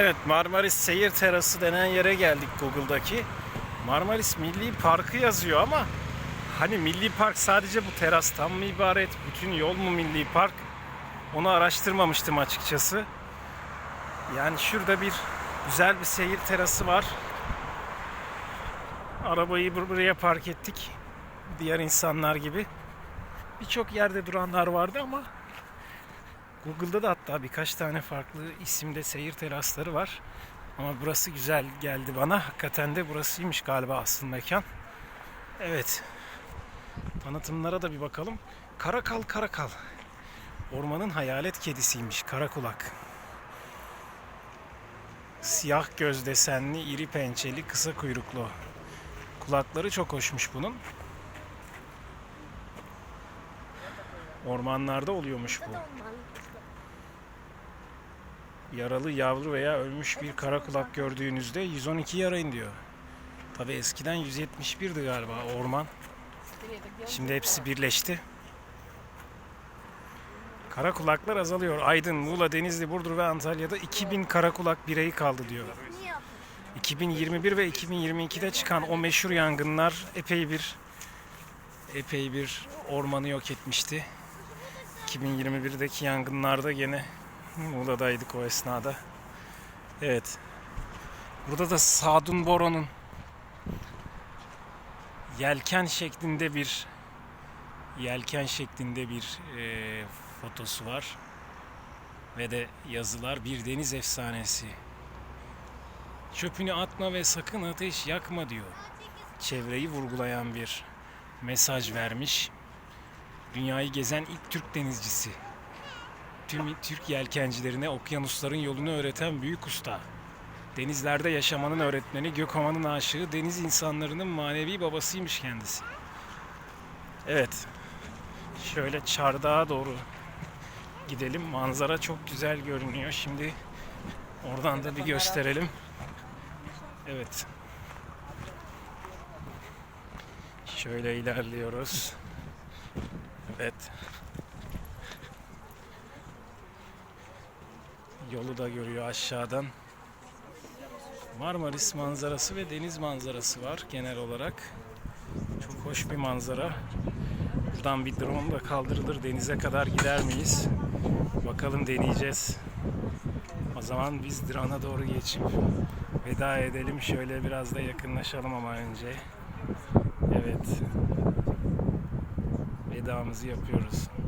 Evet Marmaris Seyir Terası denen yere geldik Google'daki. Marmaris Milli Parkı yazıyor ama hani Milli Park sadece bu terastan mı ibaret? Bütün yol mu Milli Park? Onu araştırmamıştım açıkçası. Yani şurada bir güzel bir seyir terası var. Arabayı bur- buraya park ettik. Diğer insanlar gibi. Birçok yerde duranlar vardı ama Google'da da hatta birkaç tane farklı isimde seyir terasları var. Ama burası güzel geldi bana. Hakikaten de burasıymış galiba asıl mekan. Evet. Tanıtımlara da bir bakalım. Karakal Karakal. Ormanın hayalet kedisiymiş karakulak. Siyah göz desenli, iri pençeli, kısa kuyruklu. Kulakları çok hoşmuş bunun. Ormanlarda oluyormuş bu. Yaralı yavru veya ölmüş bir kara kulak gördüğünüzde 112 arayın diyor. Tabi eskiden 171'di galiba orman. Şimdi hepsi birleşti. Kara kulaklar azalıyor. Aydın, Muğla, Denizli, Burdur ve Antalya'da 2000 kara kulak bireyi kaldı diyor. 2021 ve 2022'de çıkan o meşhur yangınlar epey bir epey bir ormanı yok etmişti. 2021'deki yangınlarda gene Muğla'daydık o esnada. Evet. Burada da Sadun Boron'un yelken şeklinde bir yelken şeklinde bir e, fotosu var. Ve de yazılar bir deniz efsanesi. Çöpünü atma ve sakın ateş yakma diyor. Çevreyi vurgulayan bir mesaj vermiş. Dünyayı gezen ilk Türk denizcisi. Tüm Türk yelkencilerine okyanusların yolunu öğreten büyük usta. Denizlerde yaşamanın öğretmeni, Gökovan'ın aşığı, deniz insanlarının manevi babasıymış kendisi. Evet. Şöyle çardağa doğru gidelim. Manzara çok güzel görünüyor. Şimdi oradan da bir gösterelim. Evet. Şöyle ilerliyoruz. Evet. Yolu da görüyor aşağıdan. Marmaris manzarası ve deniz manzarası var genel olarak. Çok hoş bir manzara. Buradan bir drone da kaldırılır denize kadar gider miyiz? Bakalım deneyeceğiz. O zaman biz drone'a doğru geçip veda edelim. Şöyle biraz da yakınlaşalım ama önce. Evet. Vedamızı yapıyoruz.